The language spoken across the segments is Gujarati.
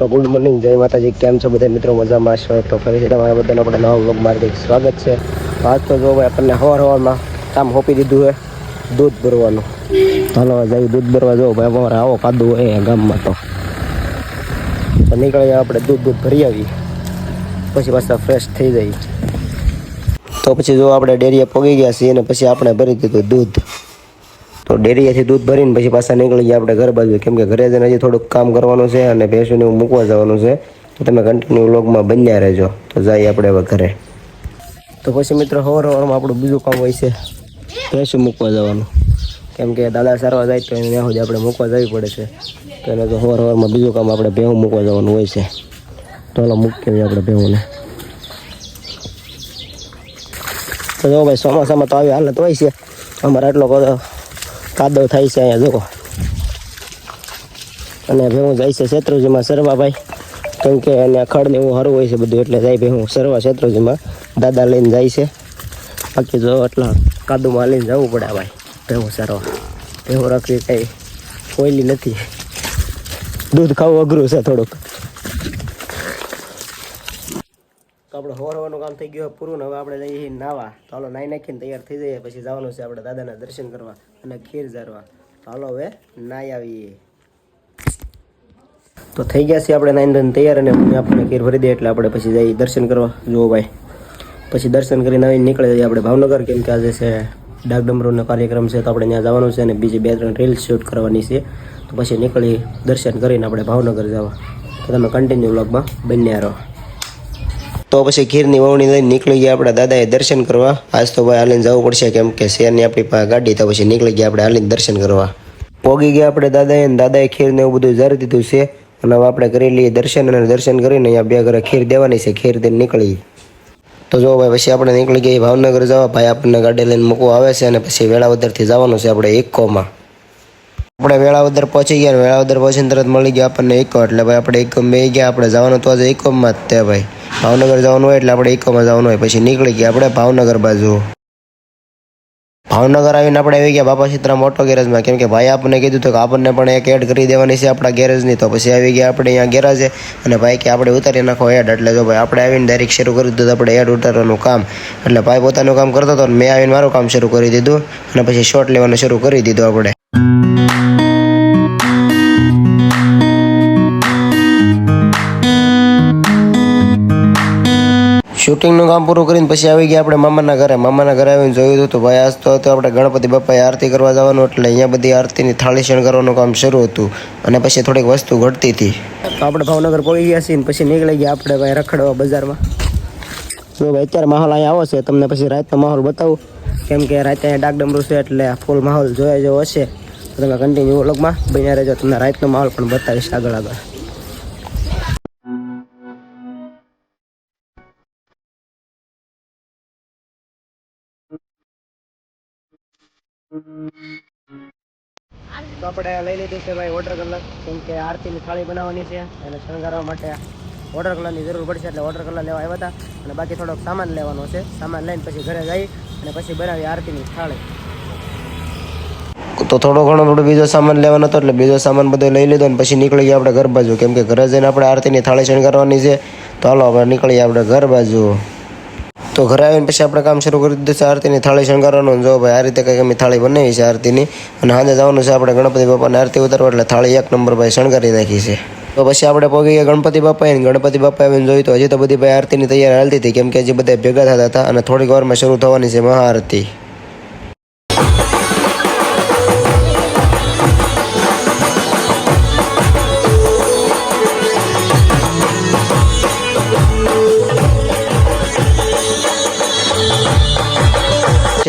તો ગુડ મોર્નિંગ, જય માતાજી, કેમ છો બધા મિત્રો? મજામાં છો? તો ફરી તમારા બધાનો આપણે નવા વ્લોગ હાર્દિક સ્વાગત છે. આજ તો જો ભાઈ આપણને હવાર હવારમાં કામ હોપી દીધું છે, દૂધ ભરવાનું. ચાલો જઈ દૂધ ભરવા. જો ભાઈ અમારે આવો કાદુ હોય ગામમાં તો. નીકળી આપણે દૂધ દૂધ ભરી આવી પછી પાછા ફ્રેશ થઈ જાય તો પછી જો આપણે ડેરીએ પગી ગયા છીએ અને પછી આપણે ભરી દીધું દૂધ. તો ડેરીએથી દૂધ ભરીને પછી પાછા નીકળી ગયા આપણે ઘર બાજુ. કેમ કે ઘરે જઈને હજી થોડુંક કામ કરવાનું છે અને ભેંસોને એવું મૂકવા જવાનું છે. તો તમે કન્ટિન્યુ વ્લોગમાં બન્યા રહેજો. તો જઈએ આપણે હવે ઘરે. તો પછી મિત્રો હવાર હવારમાં આપણું બીજું કામ હોય છે. ભેંસો મૂકવા જવાનું. કેમ કે દાદા સારવા જાય તો એને ત્યાં આપણે મૂકવા જવી પડે છે. તો એને તો હવાર હવારમાં બીજું કામ આપણે ભેહું મૂકવા જવાનું હોય છે. તો ચાલો મૂકીએ આપણે ભેહુંને તો જો ભાઈ, ચોમાસામાં તો આવી હાલત હોય છે. અમારે આટલો બધો કાદવ થાય છે અહીંયા, જુઓ. અને ભેહું જાય છે શેત્રુજીમાં સરવાભાઈ. કેમ કે એને ખડ ને એવું સારું હોય છે બધું, એટલે જાય ભેહું સરવા શેત્રુજીમાં. દાદા લઈને જાય છે. બાકી જો એટલા કાદુમાં લઈને જવું પડે ભાઈ, ભેહું સરવા. ભેહું રાખવી કંઈ કોયલી નથી. દૂધ ખાવું અઘરું છે થોડુંક. આપણે હોરવાનું કામ થઈ ગયું પૂરું હવે આપણે જઈએ નાવા. તો હાલો નાઈ નાખીને તૈયાર થઈ જઈએ, પછી જવાનું છે આપણે દાદાના દર્શન કરવા અને ખીર ઝારવા. તો હાલો હવે નાહી આવીએ. તો થઈ ગયા છે આપણે નાઈન ધન તૈયાર અને મમ્મી આપણને ખીર ભરી દે એટલે આપણે પછી જઈએ દર્શન કરવા. જુઓ ભાઈ. પછી દર્શન કરીને આવીને નીકળી જઈએ આપણે ભાવનગર, કેમ કે આજે છે ડાકડમરૂનો કાર્યક્રમ છે, તો આપણે ત્યાં જવાનું છે અને બીજી બે ત્રણ રીલ શૂટ કરવાની છે. તો પછી નીકળી દર્શન કરીને આપણે ભાવનગર જવા. તો તમે કન્ટિન્યુ બ્લોગમાં બન્યા રહો. તો પછી ખીરની વાવણી લઈને નીકળી ગયા આપણા દાદાએ દર્શન કરવા. આજ તો ભાઈ હાલીને જવું પડશે કેમ કે શેરની આપણી પાસે ગાડી તો પછી નીકળી ગયા આપણે હાલીને દર્શન કરવા. પોગી ગયા આપણે દાદાએ અને દાદાએ ખીરને એવું બધું જારી દીધું છે. અને હવે આપણે કરી લઈએ દર્શન અને દર્શન કરીને અહીંયા બે ઘરે ખીર દેવાની છે, ખીર દઈને નીકળી. તો જો ભાઈ પછી આપણે નીકળી ગયા ભાવનગર જવા, ભાઈ આપણને ગાડી લઈને મૂકવા આવે છે અને પછી વેળાવદરથી જવાનું છે આપણે ઇકોમાં આપણે વેળાવદર પહોંચી ગયા વેળાવદર પહોંચીને તરત મળી ગયા આપણને ઇકો એટલે ભાઈ આપણે ઇકો બે ગયા, આપણે જવાનું તો આજે ઇકોમાં જ તે ભાઈ. ભાવનગર જવાનું હોય એટલે આપણે ઇકોમાં જવાનું હોય. પછી નીકળી ગયા આપણે ભાવનગર બાજુ. ભાવનગર આવીને આપણે આવી ગયા બાપા સીતરામ ઓટો ગેરેજમાં કેમ કે ભાઈ આપણને કીધું હતું કે આપણને પણ એક એડ કરી દેવાની છે આપણા ગેરેજની તો પછી આવી ગયા આપણે અહીંયા ગેરેજે અને ભાઈ કે આપણે ઉતારી નાખો એડ એટલે જો ભાઈ આપણે આવીને ડાયરેક્ટ શરૂ કરી દીધું આપણે એડ ઉતારવાનું કામ. એટલે ભાઈ પોતાનું કામ કરતો હતો મેં આવીને મારું કામ શરૂ કરી દીધું. અને પછી શોટ લેવાનું શરૂ કરી દીધું આપણે. શૂટિંગનું કામ પૂરું કરીને પછી આવી ગયા આપણે મામાના ઘરે. મામાના ઘરે આવીને જોયું હતું ભાઈ આજ તો હતું, આપણે ગણપતિ બાપાએ આરતી કરવા જવાનું એટલે અહીંયા બધી આરતીની થાળી કરવાનું કામ શરૂ હતું અને પછી થોડીક વસ્તુ ઘટતી હતી. તો આપણે ભાવનગર પહોંચી ગયા છીએ પછી નીકળી ગયા આપણે ભાઈ રખડવા બજારમાં. ભાઈ અત્યારે માહોલ અહીંયા આવો છે, તમને પછી રાતનો માહોલ બતાવું. કેમ કે રાતે અહીંયા ડાકડમરું છે એટલે ફૂલ માહોલ જોયા જેવો હશે. તમે કન્ટિન્યુ વ્લોગમાં બન્યા રહેજો, તમને રાતનો માહોલ પણ બતાવીશ આગળ આગળ. તો આપણે લઈ લીધું છે ભાઈ વોટર કલર કેમ કે આરતીની થાળી બનાવવાની છે અને શણગારવા માટે વોટર કલરની જરૂર પડશે એટલે વોટર કલર લેવા આવ્યા હતા. અને બાકી થોડોક સામાન લેવાનો છે. સામાન લઈને પછી ઘરે જઈ અને પછી બનાવી આરતીની થાળી. તો થોડો ઘણો થોડો બીજો સામાન લેવાનો હતો એટલે બીજો સામાન બધો લઈ લીધો અને પછી નીકળી ગયા આપણે ઘર બાજુ. કેમ કે ઘરે જઈને આપણે આરતીની થાળી શણગારવાની છે. તો હાલો આપણે નીકળીએ આપણે ઘર બાજુ. તો ઘરે આવીને પછી આપણે કામ શરૂ કરી દીધું છે આરતીની થાળી શણગારવાનું. જો ભાઈ આ રીતે કંઈક અમે થાળી બનાવી છે આરતીની, અને સાંજે જવાનું છે આપણે ગણપતિ બાપાને આરતી ઉતારવા, એટલે થાળી એક નંબર ભાઈ શણગારી નાખી છે. તો પછી આપણે પહોંચી ગયા ગણપતિ બાપાએ ગણપતિ બાપા આવીને જોયું તો હજી તો બધી ભાઈ આરતીની તૈયારી હાલતી હતી, કેમ કે હજી બધા ભેગા થતા હતા, અને થોડીક વારમાં શરૂ થવાની છે મહાઆરતી.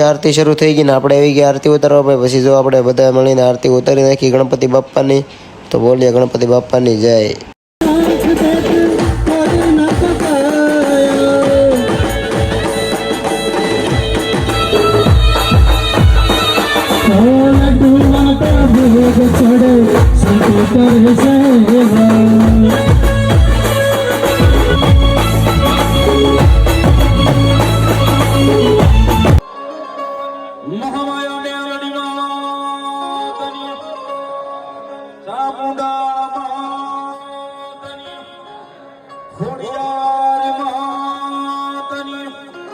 પછી આરતી શરૂ થઈ ગઈ ને આપણે આવી ગયા, આરતી ઉતારવા ભાઈ પછી જો આપણે બધા મળીને આરતી ઉતારી નાખી ગણપતિ બાપ્પાની, તો બોલીએ ગણપતિ બાપ્પાની જય. મહામાયાને